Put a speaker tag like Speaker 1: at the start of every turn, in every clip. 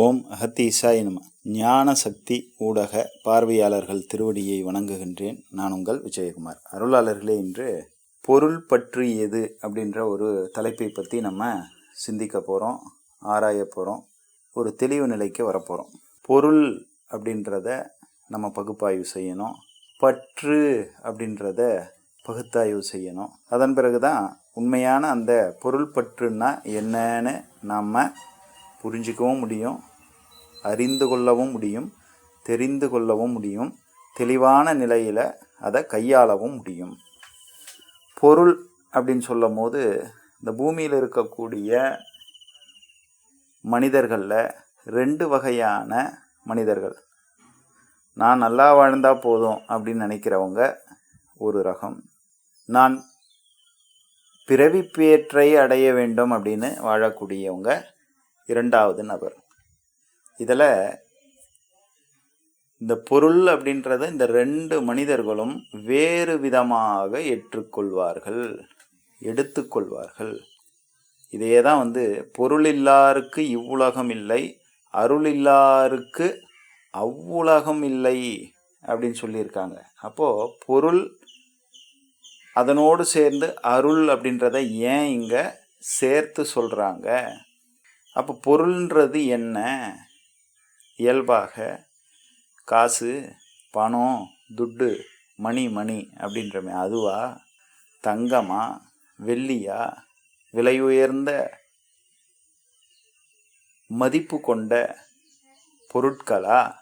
Speaker 1: ஓம் அகத்தி இசாய நம. ஞான சக்தி ஊடக பார்வையாளர்கள் திருவடியை வணங்குகின்றேன். நான் உங்கள் விஜயகுமார். அருளாளர்களே இன்று பொருள் பற்றியது அப்படின்ற ஒரு தலைப்பை பற்றி நம்ம சிந்திக்க போகிறோம் ஆராய போகிறோம் ஒரு தெளிவு நிலைக்கு வரப்போகிறோம் பொருள் அப்படின்றத நம்ம பகுப்பாய்வு செய்யணும். பற்று அப்படின்றத பகுத்தாய்வு செய்யணும். அதன் பிறகு தான் உண்மையான அந்த பொருள் பற்றுன்னா என்னன்னு நாம் புரிஞ்சிக்கவும் முடியும் அறிந்து கொள்ளவும் முடியும் தெரிந்து கொள்ளவும் முடியும் தெளிவான நிலையில் அதை கையாளவும் முடியும். பொருள் அப்படின்னு சொல்லும் போது இந்த பூமியில் இருக்கக்கூடிய மனிதர்களில் ரெண்டு வகையான மனிதர்கள். நான் நல்லா வாழ்ந்தால் போதும் அப்படின்னு நினைக்கிறவங்க ஒரு ரகம். நான் பிறவிப்பேற்றை அடைய வேண்டும் அப்படின்னு வாழக்கூடியவங்க இரண்டாவது நபர். இதில் இந்த பொருள் அப்படின்றத இந்த ரெண்டு மனிதர்களும் வேறு விதமாக ஏற்றுக்கொள்வார்கள் எடுத்துக்கொள்வார்கள். இதையே தான் வந்து பொருள் இல்லாருக்கு இவ்வுலகம் இல்லை அருள் இல்லாருக்கு அவ்வுலகம் இல்லை அப்படின்னு சொல்லியிருக்காங்க. அப்போது பொருள் அதனோடு சேர்ந்து அருள் அப்படின்றத ஏன் இங்கே சேர்த்து சொல்கிறாங்க அப்போ பொருள்ன்றது என்ன? இயல்பாக காசு பணம் துட்டு மணி மணி அப்படின்றமே. அதுவா? தங்கமா? வெள்ளியா? விலை உயர்ந்த மதிப்பு கொண்ட பொருட்களா?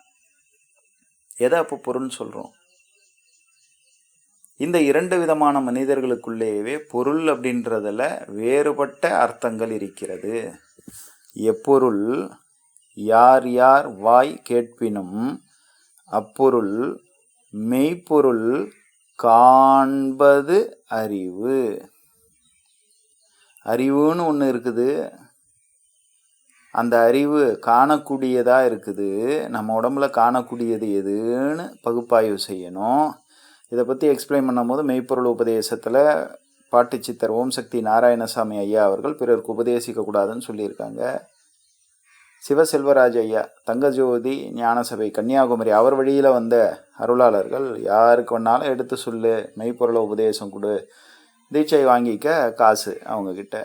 Speaker 1: எதை அப்போ பொருள்னு சொல்கிறோம் இந்த இரண்டு விதமான மனிதர்களுக்குள்ளேயே பொருள் அப்படின்றதில் வேறுபட்ட அர்த்தங்கள் இருக்கிறது. எப்பொருள் யார் யார் வாய் கேட்பினும் அப்பொருள் மெய்ப்பொருள் காண்பது அறிவு. அறிவுன்னு ஒன்று இருக்குது. அந்த அறிவு காணக்கூடியதாக இருக்குது. நம்ம உடம்புல காணக்கூடியது எதுன்னு பகுப்பாய்வு செய்யணும். இதை பற்றி எக்ஸ்பிளைன் பண்ணும்போது மெய்ப்பொருள் உபதேசத்தில் பாட்டு சித்தர் ஓம் சக்தி நாராயணசாமி ஐயா அவர்கள் பிறருக்கு உபதேசிக்கக்கூடாதுன்னு சொல்லியிருக்காங்க. சிவசெல்வராஜ் ஐயா தங்கஜோதி ஞானசபை கன்னியாகுமரி அவர் வழியில் வந்த அருளாளர்கள் யாருக்கு வேணாலும் எடுத்து சொல்லு மெய்ப்பொருளை உபதேசம் கொடு தீட்சை வாங்கிக்க காசு அவங்கக்கிட்ட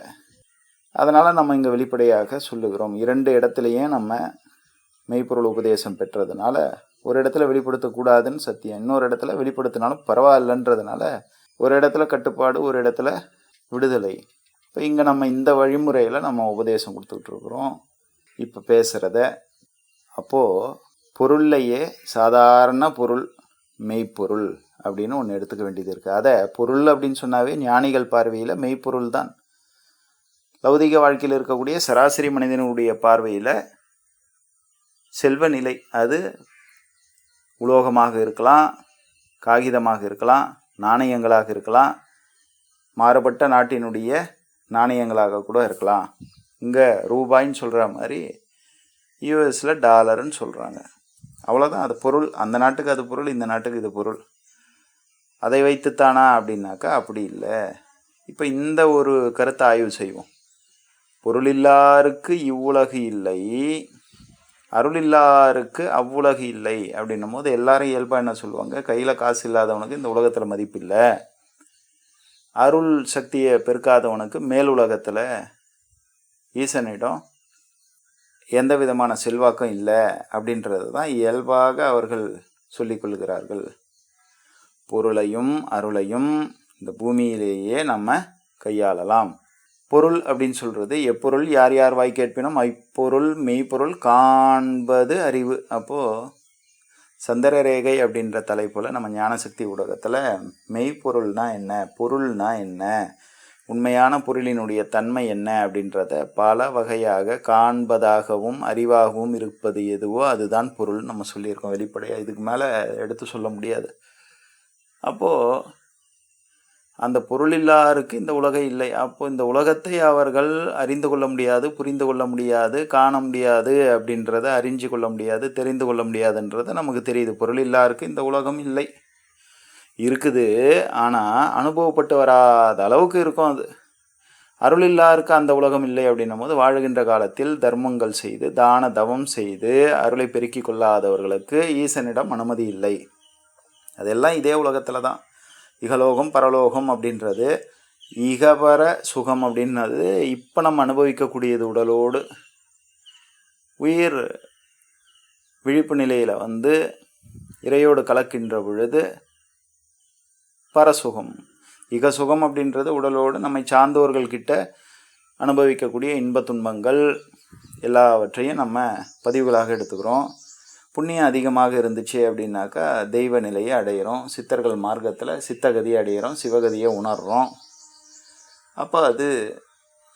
Speaker 1: அதனால் நம்ம இங்கே வெளிப்படையாக சொல்லுகிறோம். இரண்டு இடத்துலையும் நம்ம மெய்ப்பொருள் உபதேசம் பெற்றதுனால ஒரு இடத்துல வெளிப்படுத்தக்கூடாதுன்னு சத்தியம். இன்னொரு இடத்துல வெளிப்படுத்தினாலும் பரவாயில்லன்றதுனால ஒரு இடத்துல கட்டுப்பாடு ஒரு இடத்துல விடுதலை. இப்போ இங்கே நம்ம இந்த வழிமுறையில் நம்ம உபதேசம் கொடுத்துட்ருக்குறோம் இப்போ பேசுகிறத அப்போது பொருள்லையே சாதாரண பொருள் மெய்ப்பொருள் அப்படின்னு ஒன்று எடுத்துக்க வேண்டியது இருக்குது அதை பொருள் அப்படின்னு சொன்னாவே ஞானிகள் பார்வையில் மெய்ப்பொருள் தான். லௌதிக வாழ்க்கையில் இருக்கக்கூடிய சராசரி மனிதனுடைய பார்வையில் செல்வ நிலை அது உலோகமாக இருக்கலாம் காகிதமாக இருக்கலாம் நாணயங்களாக இருக்கலாம். மாறுபட்ட நாட்டினுடைய நாணயங்களாக கூட இருக்கலாம். இங்கே ரூபாயின்னு சொல்கிற மாதிரி யூஎஸில் டாலர்னு சொல்கிறாங்க அவ்வளோதான் அது பொருள். அந்த நாட்டுக்கு அது பொருள் இந்த நாட்டுக்கு இது பொருள். அதை வைத்துத்தானா அப்படின்னாக்கா அப்படி இல்லை. இப்போ இந்த ஒரு கருத்தை ஆய்வு செய்வோம். பொருள் இல்லாருக்கு இவ்வுலகு இல்லை. அருள் இல்லாருக்கு அவ்வுலகு இல்லை அப்படின்னும் போது எல்லாரும் இயல்பாக என்ன சொல்லுவாங்க? கையில் காசு இல்லாதவனுக்கு இந்த உலகத்தில் மதிப்பு இல்லை. அருள் சக்தியை பெருக்காதவனுக்கு மேல் உலகத்தில் ஈசனிடம் எந்த விதமான செல்வாக்கம் இல்லை அப்படின்றது தான் இயல்பாக அவர்கள் சொல்லிக்கொள்கிறார்கள் பொருளையும் அருளையும் இந்த பூமியிலேயே நம்ம கையாளலாம். பொருள் அப்படின்னு சொல்கிறது எப்பொருள் யார் யார் வாய் கேட்பினும்? ஐப்பொருள் மெய்ப்பொருள் காண்பது அறிவு. அப்போது சந்திர ரேகை அப்படின்ற தலைப்பில் நம்ம ஞானசக்தி ஊடகத்தில் மெய்ப்பொருள்னா என்ன? பொருள்னா என்ன? உண்மையான பொருளினுடைய தன்மை என்ன அப்படின்றத பல வகையாக காண்பதாகவும் அறிவாகவும் இருப்பது எதுவோ அதுதான் பொருள் நம்ம சொல்லியிருக்கோம். வெளிப்படையாக இதுக்கு மேலே எடுத்து சொல்ல முடியாது. அப்போது அந்த பொருளில்லாருக்கு இந்த உலகம் இல்லை. அப்போ இந்த உலகத்தை அவர்கள் அறிந்து கொள்ள முடியாது புரிந்து கொள்ள முடியாது காண முடியாது அப்படின்றத அறிஞ்சு கொள்ள முடியாது தெரிந்து கொள்ள முடியாதுன்றது நமக்கு தெரியுது. பொருளில்லாருக்கு இந்த உலகம் இல்லை. இருக்குது. ஆனால் அனுபவப்பட்டு வராத அளவுக்கு இருக்கும் அது. அருளில்லாருக்கு அந்த உலகம் இல்லை அப்படின்னும் போது வாழுகின்ற காலத்தில் தர்மங்கள் செய்து தான தவம் செய்து அருளை பெருக்கிக் கொள்ளாதவர்களுக்கு ஈசனிடம் அனுமதி இல்லை. அதெல்லாம் இதே உலகத்தில் தான். இகலோகம் பரலோகம் அப்படின்றது. இகபர சுகம் அப்படின்றது இப்போ நம்ம அனுபவிக்கக்கூடியது உடலோடு. உயிர் விழிப்பு நிலையில் வந்து இறையோடு கலக்கின்ற பொழுது பரசுகம். இகசுகம் அப்படின்றது உடலோடு நம்மை சார்ந்தவர்கள்கிட்ட அனுபவிக்கக்கூடிய இன்ப துன்பங்கள் எல்லாவற்றையும் நம்ம பதிவுகளாக எடுத்துக்கிறோம். புண்ணியம் அதிகமாக இருந்துச்சு அப்படின்னாக்கா தெய்வ நிலையை அடையிறோம். சித்தர்கள் மார்க்கத்தில் சித்தகதியை அடையிறோம் சிவகதியை உணர்கிறோம் அப்போ அது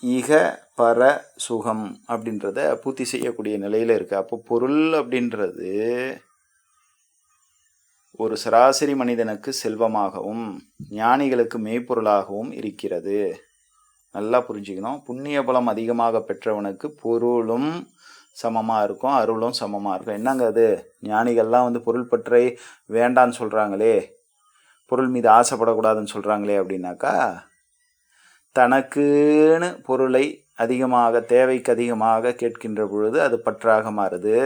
Speaker 1: இக பர சுகம் அப்படின்றத பூர்த்தி செய்யக்கூடிய நிலையில் இருக்குது அப்போ பொருள் அப்படின்றது ஒரு சராசரி மனிதனுக்கு செல்வமாகவும் ஞானிகளுக்கு மெய்ப்பொருளாகவும் இருக்கிறது. நல்லா புரிஞ்சுக்கணும். புண்ணிய பலம் அதிகமாக பெற்றவனுக்கு பொருளும் சமமாக இருக்கும் அருளும் சமமாக இருக்கும். என்னங்க அது? ஞானிகள்லாம் வந்து பொருள் பற்றை வேண்டான்னு சொல்கிறாங்களே பொருள் மீது ஆசைப்படக்கூடாதுன்னு சொல்கிறாங்களே அப்படின்னாக்கா தனக்குன்னு பொருளை அதிகமாக தேவைக்கு அதிகமாக கேட்கின்ற பொழுது அது பற்றாக மாறுது.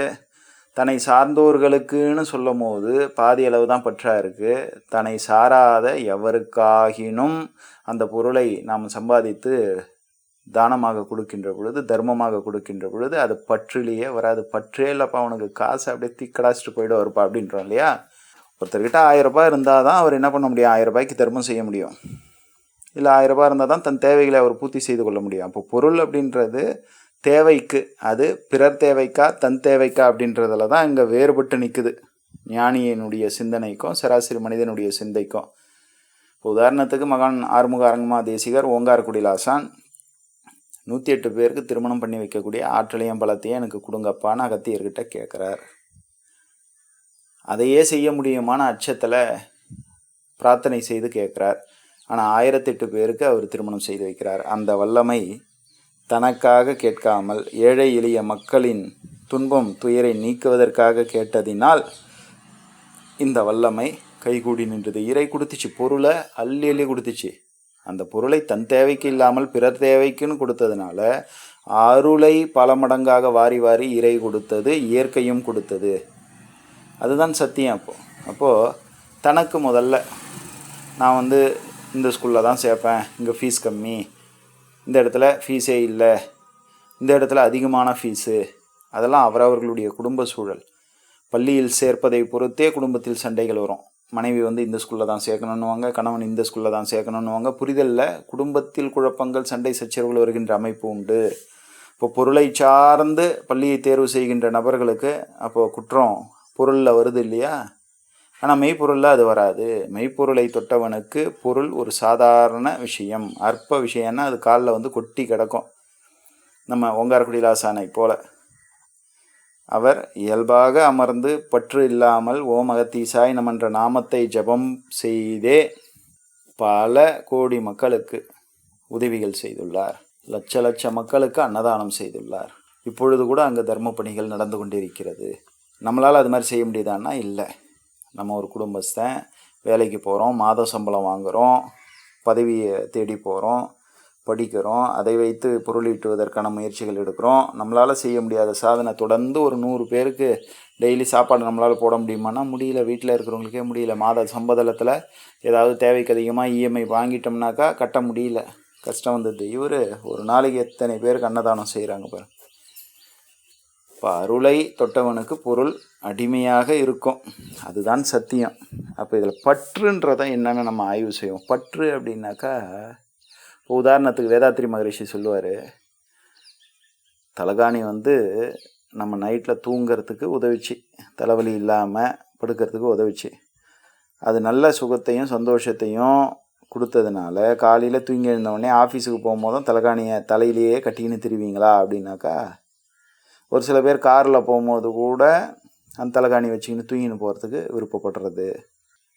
Speaker 1: தன்னை சார்ந்தோர்களுக்குன்னு சொல்லும் போது பாதி அளவு தான் பற்றாக இருக்குது தன்னை சாராத எவருக்காகினும் அந்த பொருளை நாம் சம்பாதித்து தானமாக கொடுக்கின்ற பொழுது தர்மமாக கொடுக்கின்ற பொழுது அது பற்றிலேயே வராது. பற்றே இல்லைப்பா அவனுக்கு காசு அப்படியே திக்கடாச்சிட்டு போயிட வருப்பா அப்படின்றோம் இல்லையா? ஒருத்தர்கிட்ட ஆயிரம் ரூபாய் இருந்தால் தான் அவர் என்ன பண்ண முடியும்? ஆயிரம் ரூபாய்க்கு தர்மம் செய்ய முடியும். இல்லை ஆயிரம் ரூபாய் இருந்தால் தான் தன் தேவைகளை அவர் பூர்த்தி செய்து கொள்ள முடியும். அப்போ பொருள் அப்படின்றது தேவைக்கு அது பிறர் தேவைக்கா தன் தேவைக்கா அப்படின்றதுல தான் இங்கே வேறுபட்டு நிற்குது ஞானியினுடைய சிந்தனைக்கும் சராசரி மனிதனுடைய சிந்தைக்கும். இப்போ உதாரணத்துக்கு மகான் ஆறுமுக அரங்கமா தேசிகர் ஓங்கார் குடிலாசான் நூற்றி எட்டு பேருக்கு திருமணம் பண்ணி வைக்கக்கூடிய ஆற்றலையும் பலத்தையும் எனக்கு கொடுங்கப்பான்னு அகத்தியர்கிட்ட கேட்குறார். அதையே செய்ய முடியுமான அச்சத்தில் பிரார்த்தனை செய்து கேட்குறார். ஆனால் ஆயிரத்தெட்டு பேருக்கு அவர் திருமணம் செய்து வைக்கிறார். அந்த வல்லமை தனக்காக கேட்காமல் ஏழை எளிய மக்களின் துன்பம் துயரை நீக்குவதற்காக கேட்டதினால் இந்த வல்லமை கைகூடி நின்றது. இறை கொடுத்துச்சு பொருளை அள்ளி அள்ளி கொடுத்துச்சு. அந்த பொருளை தன் தேவைக்கு இல்லாமல் பிறர் தேவைக்குன்னு கொடுத்ததுனால அருளை பல மடங்காக வாரி வாரி இறை கொடுத்தது இயற்கையும் கொடுத்தது. அதுதான் சத்தியம் அப்போது அப்போது தனக்கு முதல்ல நான் வந்து இந்த ஸ்கூலில் தான் சேர்ப்பேன் இங்கே ஃபீஸ் கம்மி இந்த இடத்துல ஃபீஸே இல்லை இந்த இடத்துல அதிகமான ஃபீஸு அதெல்லாம் அவரவர்களுடைய குடும்ப சூழல். பள்ளியில் சேர்ப்பதை பொறுத்தே குடும்பத்தில் சண்டைகள் வரும். மனைவி வந்து இந்த ஸ்கூலில் தான் சேர்க்கணுன்னுவாங்க கணவன் இந்த ஸ்கூலில் தான் சேர்க்கணுன்னுவாங்க. புரிதலில் குடும்பத்தில் குழப்பங்கள் சண்டை சச்சரவுகள் வருகின்ற அமைப்பு உண்டு. இப்போ பொருளை சார்ந்து பள்ளியை தேர்வு செய்கின்ற நபர்களுக்கு அப்போது குற்றம் பொருளில் வருது இல்லையா? ஆனால் மெய்ப்பொருளில் அது வராது. மெய்ப்பொருளை தொட்டவனுக்கு பொருள் ஒரு சாதாரண விஷயம். அற்ப விஷயம்னா அது காலில் வந்து கொட்டி கிடக்கும். நம்ம ஓங்காரக்குடிலாசானை போல். அவர் இயல்பாக அமர்ந்து பற்று இல்லாமல் ஓம் அகத்தீசாய் நமன்ற நாமத்தை ஜெபம் செய்தே பல கோடி மக்களுக்கு உதவிகள் செய்துள்ளார். லட்ச லட்ச மக்களுக்கு அன்னதானம் செய்துள்ளார். இப்பொழுது கூட அங்கே தர்ம பணிகள் நடந்து கொண்டிருக்கிறது. நம்மளால் அது மாதிரி செய்ய முடியுதான்னா இல்லை. நம்ம ஒரு குடும்பஸ்தன் வேலைக்கு போகிறோம் மாத சம்பளம் வாங்குகிறோம் பதவியை தேடி போகிறோம் படிக்கிறோம் அதை வைத்து பொருளீட்டுவதற்கான முயற்சிகள் எடுக்கிறோம். நம்மளால் செய்ய முடியாத சாதனை தொடர்ந்து ஒரு நூறு பேருக்கு டெய்லி சாப்பாடு நம்மளால் போட முடியுமானா முடியல. வீட்டில் இருக்கிறவங்களுக்கே முடியல. மாத சம்பதளத்தில் ஏதாவது தேவைக்கு அதிகமாக இஎம்ஐ வாங்கிட்டோம்னாக்கா கட்ட முடியல. கஷ்டம் வந்தது. இவர் ஒரு நாளைக்கு எத்தனை பேருக்கு அன்னதானம் செய்கிறாங்க பாரு. இப்போ அருளை தொட்டவனுக்கு பொருள் அடிமையாக இருக்கும். அதுதான் சத்தியம். அப்போ இதில் பற்றுன்றதை என்னென்னு நம்ம ஆய்வு செய்வோம். பற்று அப்படின்னாக்கா இப்போ உதாரணத்துக்கு வேதாத்ரி மகரிஷி சொல்லுவார் தலகாணி வந்து நம்ம நைட்டில் தூங்கிறதுக்கு உதவிச்சு தலைவலி இல்லாமல் படுக்கிறதுக்கு உதவிச்சு. அது நல்ல சுகத்தையும் சந்தோஷத்தையும் கொடுத்ததுனால காலையில் தூங்கி எழுந்தவொடனே ஆஃபீஸுக்கு போகும்போதும் தலகாணியை தலையிலேயே கட்டிக்கின்னு திருவீங்களா? அப்படின்னாக்கா ஒரு சில பேர் காரில் போகும்போது கூட அந்த தலகாணி வச்சுக்கின்னு தூங்கின்னு போகிறதுக்கு விருப்பப்படுறது.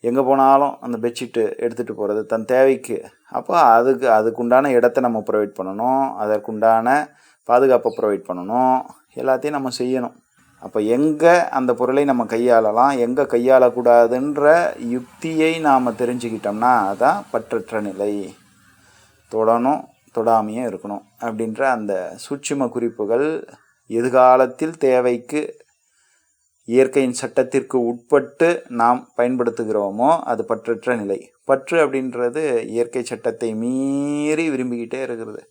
Speaker 1: எங்கே போனாலும் அந்த பெட்ஷீட்டு எடுத்துகிட்டு போகிறது தன் தேவைக்கு. அப்போ அதுக்கு அதுக்குண்டான இடத்த நம்ம ப்ரொவைட் பண்ணணும். அதற்குண்டான பாதுகாப்பை ப்ரொவைட் பண்ணணும். எல்லாத்தையும் நம்ம செய்யணும். அப்போ எங்கே அந்த பொருளை நம்ம கையாளலாம் எங்கே கையாளக்கூடாதுன்ற யுக்தியை நாம் தெரிஞ்சுக்கிட்டோம்னா அதான் பற்றற்ற நிலை. தொடணும் தொடாமையும் இருக்கணும் அப்படின்ற அந்த சூட்சும குறிப்புகள் எதிர்காலத்தில் தேவைக்கு இயற்கையின் சட்டத்திற்கு உட்பட்டு நாம் பயன்படுத்துகிறோமோ அது பற்றற்ற நிலை. பற்று அப்படின்றது இயற்கை சட்டத்தை மீறி விரும்பிக்கிட்டே இருக்கிறது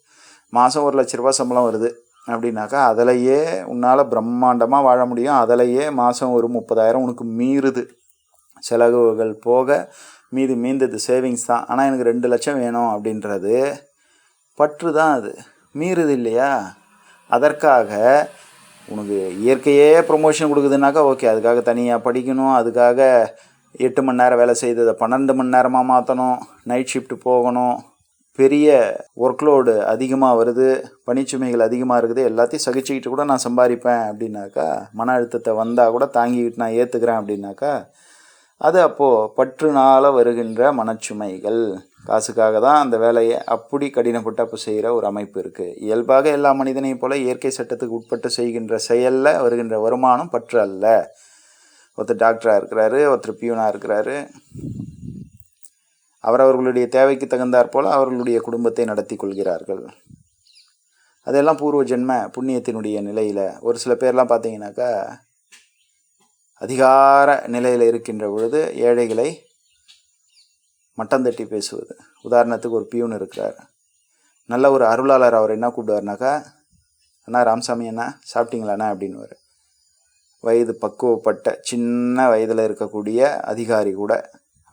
Speaker 1: மாதம் ஒரு லட்ச ரூபா சம்பளம் வருது அப்படின்னாக்கா அதிலையே உன்னால் பிரம்மாண்டமாக வாழ முடியும். அதிலையே மாதம் ஒரு முப்பதாயிரம் உனக்கு மீறுது. செலவுகள் போக மீதி மீந்தது சேவிங்ஸ் தான். ஆனால் எனக்கு ரெண்டு லட்சம் வேணும் அப்படின்றது பற்று தான் அது. மீறுது இல்லையா? அதற்காக உனக்கு இயற்கையே ப்ரொமோஷன் கொடுக்குதுனாக்கா ஓகே அதுக்காக தனியாக படிக்கணும் அதுக்காக எட்டு மணி நேரம் வேலை செய்ததை பன்னெண்டு மணி நேரமாக மாற்றணும் நைட் ஷிஃப்ட் போகணும். பெரிய ஒர்க்லோடு அதிகமாக வருது பணிச்சுமைகள் அதிகமாக இருக்குது எல்லாத்தையும் சகிச்சுக்கிட்டு கூட நான் சம்பாதிப்பேன் அப்படின்னாக்கா மன அழுத்தத்தை வந்தால் கூட தாங்கிக்கிட்டு நான் ஏற்றுக்கிறேன் அப்படின்னாக்கா அது அப்போது பற்றுனால வருகின்ற மனச்சுமைகள். காசுக்காக தான் அந்த வேலையை அப்படி கடினப்பட்டு அப்போ செய்கிற ஒரு அமைப்பு இருக்குது இயல்பாக எல்லா மனிதனையும் போல இயற்கை சட்டத்துக்கு உட்பட்டு செய்கின்ற செயலில் வருகின்ற வருமானம் பற்று அல்ல. ஒருத்தர் டாக்டராக இருக்கிறாரு ஒருத்தர் பியூனாக இருக்கிறாரு. அவரவர்களுடைய தேவைக்கு தகுந்தாற் போல் அவர்களுடைய குடும்பத்தை நடத்தி கொள்கிறார்கள். அதெல்லாம் பூர்வ ஜென்ம புண்ணியத்தினுடைய நிலையில் ஒரு சில பேர்லாம் பார்த்தீங்கன்னாக்கா அதிகார நிலையில் இருக்கின்ற பொழுது ஏழைகளை மட்டம் தட்டி பேசுவது. உதாரணத்துக்கு ஒரு பியூன் இருக்கிறார். நல்ல ஒரு அருளாளர் அவர் என்ன கூப்பிடுவார்னாக்கா அண்ணா ராமசாமி அண்ணா சாப்பிட்டீங்களாண்ணா அப்படின்னுவார். வயது பக்குவப்பட்ட சின்ன வயதில் இருக்கக்கூடிய அதிகாரி கூட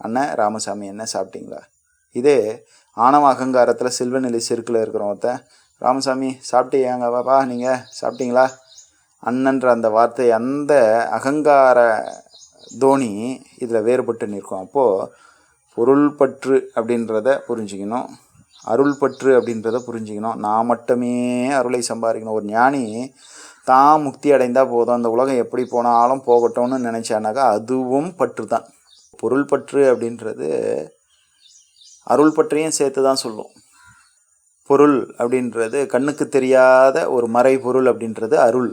Speaker 1: அண்ணன் ராமசாமி என்ன சாப்பிட்டீங்களா? இதே ஆணவ அகங்காரத்தில் செல்வநிலை செருக்கில் இருக்கிறவத்த ராமசாமி சாப்பிட்டீங்க பாப்பா நீங்கள் சாப்பிட்டீங்களா? அண்ணன்ற அந்த வார்த்தை அந்த அகங்கார தோனி இதில் வேறுபட்டு நிற்கும். அப்போது பொருள் பற்று அப்படின்றத புரிஞ்சுக்கணும். அருள் பற்று அப்படின்றத புரிஞ்சுக்கணும். நான் மட்டுமே அருளை சம்பாதிக்கணும். ஒரு ஞானி தான் முக்தி அடைந்தால் போதும். அந்த உலகம் எப்படி போனாலும் போகட்டும்னு நினச்சானாக்கா அதுவும் பற்று தான் பொருள் பற்று அப்படின்றது அருள் பற்றியும் சேர்த்து தான் சொல்லும். பொருள் அப்படின்றது கண்ணுக்கு தெரியாத ஒரு மறைபொருள் அப்படின்றது அருள்.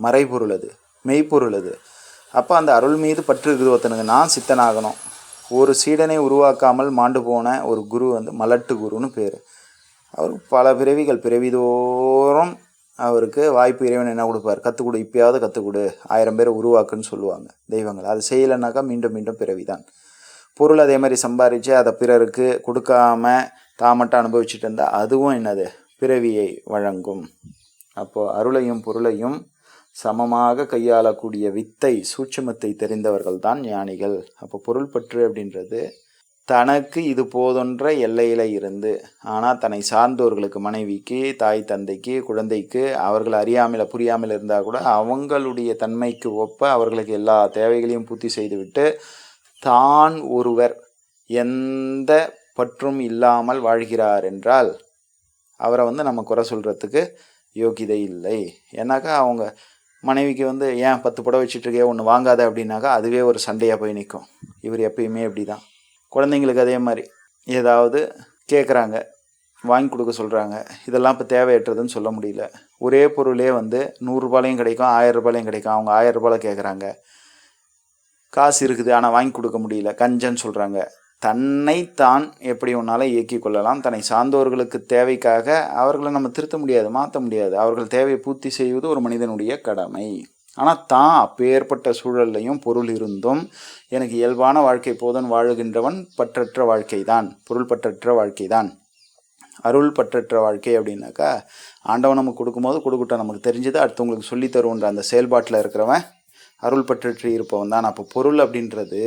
Speaker 1: மறைபொருள் அது. மெய்ப்பொருள் அது. அப்போ அந்த அருள் மீது பற்று இருக்குது ஒருத்தனுக்கு. நான் சித்தனாகணும். ஒரு சீடனை உருவாக்காமல் மாண்டு போன ஒரு குரு வந்து மலட்டு குருன்னு பேர். அவருக்கு பல பிறவிகள் பிறவிதோறும் அவருக்கு வாய்ப்பு இறைவன் என்ன கொடுப்பார்? கற்றுக் கொடு இப்பயாவது கற்றுக் கொடு ஆயிரம் பேரை உருவாக்குன்னு சொல்லுவாங்க தெய்வங்கள். அது செய்யலைனாக்கா மீண்டும் மீண்டும் பிறவிதான். பொருள் அதே மாதிரி சம்பாரித்து அதை பிறருக்கு கொடுக்காம தான் மட்டும் அனுபவிச்சுட்டு இருந்தால் அதுவும் என்னது? பிறவியை வழங்கும். அப்போது அருளையும் பொருளையும் சமமாக கையாளக்கூடிய வித்தை சூட்சமத்தை தெரிந்தவர்கள் தான் ஞானிகள். அப்போ பொருள் பற்று அப்படின்றது தனக்கு இது போதொன்ற எல்லையில் இருந்து ஆனால் தன்னை சார்ந்தோர்களுக்கு மனைவிக்கு தாய் தந்தைக்கு குழந்தைக்கு அவர்கள் அறியாமல் புரியாமல் இருந்தால் கூட அவங்களுடைய தன்மைக்கு ஒப்ப அவர்களுக்கு எல்லா தேவைகளையும் பூர்த்தி செய்துவிட்டு தான் ஒருவர் எந்த பற்றும் இல்லாமல் வாழ்கிறார் என்றால் அவரை வந்து நம்ம குறை சொல்கிறதுக்கு யோகிதை இல்லை. ஏன்னாக்கா அவங்க மனைவிக்கு வந்து ஏன் பத்து புடவை வச்சுட்ருக்கே ஒன்று வாங்காத அப்படின்னாக்கா அதுவே ஒரு சண்டையாக போய் நிற்கும் இவர் எப்பயுமே இப்படி தான் குழந்தைங்களுக்கு அதே மாதிரி. ஏதாவது கேட்குறாங்க வாங்கி கொடுக்க சொல்கிறாங்க இதெல்லாம் இப்போ தேவையற்றதுன்னு சொல்ல முடியல. ஒரே பொருளே வந்து நூறுரூபாலையும் கிடைக்கும் ஆயிரம் கிடைக்கும். அவங்க ஆயிரம் ரூபாயில் கேட்குறாங்க காசு இருக்குது ஆனால் வாங்கி கொடுக்க முடியல. கஞ்சன்னு சொல்கிறாங்க தன்னை தான் எப்படி ஒன்றாலும் இயக்கி கொள்ளலாம்? தன்னை சார்ந்தவர்களுக்கு தேவைக்காக அவர்களை நம்ம திருத்த முடியாது மாற்ற முடியாது. அவர்கள் தேவையை பூர்த்தி செய்வது ஒரு மனிதனுடைய கடமை. ஆனால் தான் அப்பேற்பட்ட சூழல்லையும் பொருள் இருந்தும் எனக்கு இயல்பான வாழ்க்கை போதன் வாழுகின்றவன் பற்றற்ற வாழ்க்கை தான் பொருள் பற்றற்ற வாழ்க்கை தான் அருள் பற்றற்ற வாழ்க்கை அப்படின்னாக்கா ஆண்டவன் நமக்கு கொடுக்கும்போது கொடுக்கட்டும். நமக்கு தெரிஞ்சது அடுத்தவங்களுக்கு சொல்லி அந்த செயல்பாட்டில் இருக்கிறவன் அருள் பற்றற்று இருப்பவன் தான். அப்போ பொருள் அப்படின்றது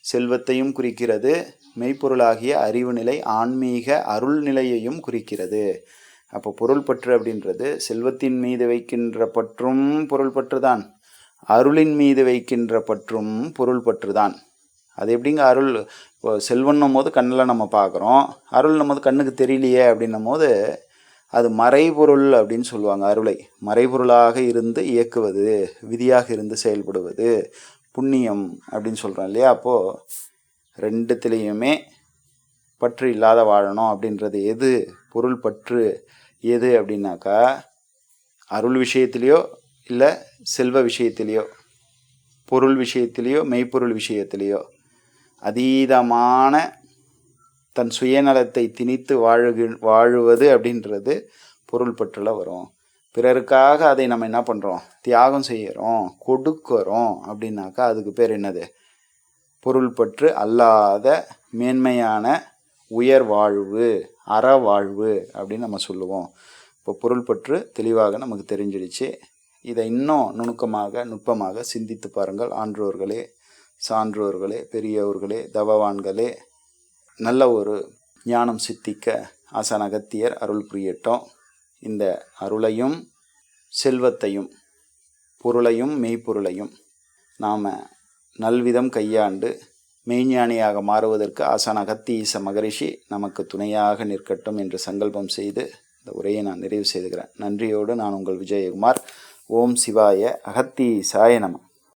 Speaker 1: செல்வத்தையும் குறிக்கிறது. மெய்ப்பொருளாகிய அறிவு நிலை ஆன்மீக அருள் நிலையையும் குறிக்கிறது. அப்போ பொருள் பற்று அப்படின்றது செல்வத்தின் மீது வைக்கின்ற பற்றும் பொருள் பற்றுதான். அருளின் மீது வைக்கின்ற பற்றும் பொருள் பற்றுதான். அது எப்படிங்க அருள் இப்போ செல்வன்னும் போது கண்ணில் நம்ம பார்க்குறோம். அருள்னும் போது கண்ணுக்கு தெரியலையே அப்படின்னும் போது அது மறைபொருள் அப்படின்னு சொல்லுவாங்க அருளை. மறைபொருளாக இருந்து இயக்குவது விதியாக இருந்து செயல்படுவது புண்ணியம் அப்படின்னு சொல்கிறோம் இல்லையா? அப்போது ரெண்டுத்துலேயுமே பற்று இல்லாத வாழணும் அப்படின்றது எது? பொருள் பற்று எது அப்படின்னாக்கா அருள் விஷயத்திலையோ இல்லை செல்வ விஷயத்திலையோ பொருள் விஷயத்திலையோ மெய்ப்பொருள் விஷயத்திலையோ அதீதமான தன் சுயநலத்தை திணித்து வாழுகு வாழுவது அப்படின்றது பொருள்பற்றில் வரும். பிறருக்காக அதை நம்ம என்ன பண்ணுறோம் தியாகம் செய்கிறோம் கொடுக்குறோம் அப்படின்னாக்கா அதுக்கு பேர் என்னது? பொருள்பற்று அல்லாத மேன்மையான உயர் வாழ்வு அற வாழ்வு அப்படின்னு நம்ம சொல்லுவோம். இப்போ பொருள்பற்று தெளிவாக நமக்கு தெரிஞ்சிடுச்சு. இதை இன்னும் நுணுக்கமாக நுட்பமாக சிந்தித்து பாருங்கள். ஆன்றோர்களே சான்றோர்களே பெரியவர்களே தவவான்களே நல்ல ஒரு ஞானம் சித்திக்க ஆசான் அகத்தியர் அருள் புரியட்டும். இந்த அருளையும் செல்வத்தையும் பொருளையும் மெய்ப்பொருளையும் நாம் நல்விதம் கையாண்டு மெய்ஞானியாக மாறுவதற்கு ஆசான் அகத்தீச மகரிஷி நமக்கு துணையாக நிற்கட்டும் என்று சங்கல்பம் செய்து இந்த உரையை நான் நிறைவு செய்துகிறேன். நன்றியோடு நான் உங்கள் விஜயகுமார். ஓம் சிவாய அகத்தீசாய நம.